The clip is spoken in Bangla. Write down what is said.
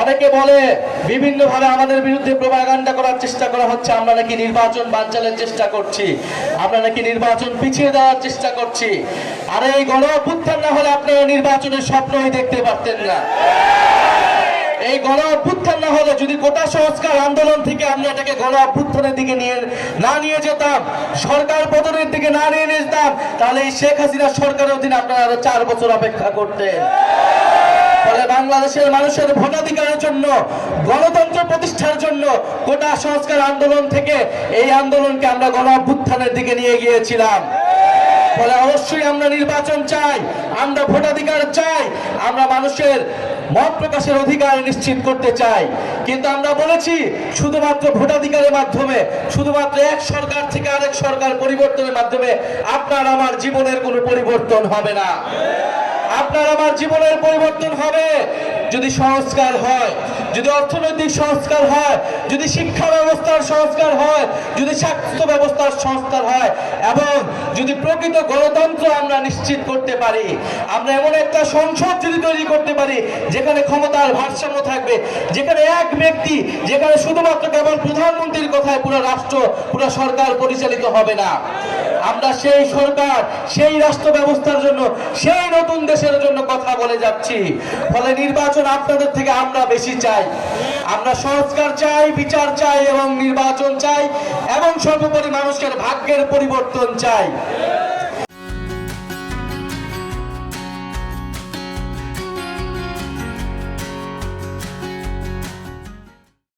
অনেকে বলে বিভিন্ন ভাবে আমাদের বিরুদ্ধে প্রভাগান্ডা করার চেষ্টা করা হচ্ছে, আমরা নাকি নির্বাচন বানচালের চেষ্টা করছি, আমরা নাকি নির্বাচন পিছিয়ে দেওয়ার চেষ্টা করছি। আর এই গণ না হলে আপনারা নির্বাচনের স্বপ্নই দেখতে পারতেন না। এই গণ অভ্যুত্থান না হলে যদি কোটা সংস্কার আন্দোলন থেকে আমরা এটাকে গণ অভ্যুত্থানের দিকে নিয়ে, না নিয়ে যেতাম, সরকার পতনের দিকে না নিয়ে যেতাম, তাহলে এই শেখ হাসিনা সরকারের অধীনে আপনারা আরও চার বছর অপেক্ষা করতেন। ফলে বাংলাদেশের মানুষের ভোটাধিকারের জন্য, গণতন্ত্র প্রতিষ্ঠার জন্য কোটা সংস্কার আন্দোলন থেকে এই আন্দোলনকে আমরা গণ অভ্যুত্থানের দিকে নিয়ে গিয়েছিলাম। ফলে অবশ্যই আমরা নির্বাচন চাই, আমরা ভোটাধিকার চাই, আমরা মানুষের মত প্রকাশের অধিকার নিশ্চিত করতে চাই। কিন্তু আমরা বলেছি, শুধুমাত্র ভোটাধিকারের মাধ্যমে, শুধুমাত্র এক সরকার থেকে আরেক সরকার পরিবর্তনের মাধ্যমে আপনার আমার জীবনের কোনো পরিবর্তন হবে না। আপনার আমার জীবনের পরিবর্তন হবে। যদি সংস্কার হয়, যদি অর্থনৈতিক সংস্কার হয়, যদি শিক্ষা ব্যবস্থার সংস্কার হয়, যদি স্বাস্থ্য ব্যবস্থার সংস্কার হয়, এবং যদি প্রকৃত গণতন্ত্র আমরা নিশ্চিত করতে পারি, আমরা এমন একটা সংসদ যদি তৈরি করতে পারি, যেখানে ক্ষমতার ভারসাম্য থাকবে, যেখানে এক ব্যক্তি, যেখানে শুধুমাত্র কেবল প্রধানমন্ত্রীর কথায় পুরো রাষ্ট্র, পুরো সরকার পরিচালিত হবে না। আমরা সেই সরকার, সেই রাষ্ট্র ব্যবস্থার জন্য, সেই নতুন দেশের জন্য কথা বলে যাচ্ছি। ফলে নির্বাচন আপনাদের থেকে আমরা বেশি চাই। আমরা সংস্কার চাই, বিচার চাই এবং নির্বাচন চাই এবং সর্বোপরি মানুষের ভাগ্যের পরিবর্তন চাই।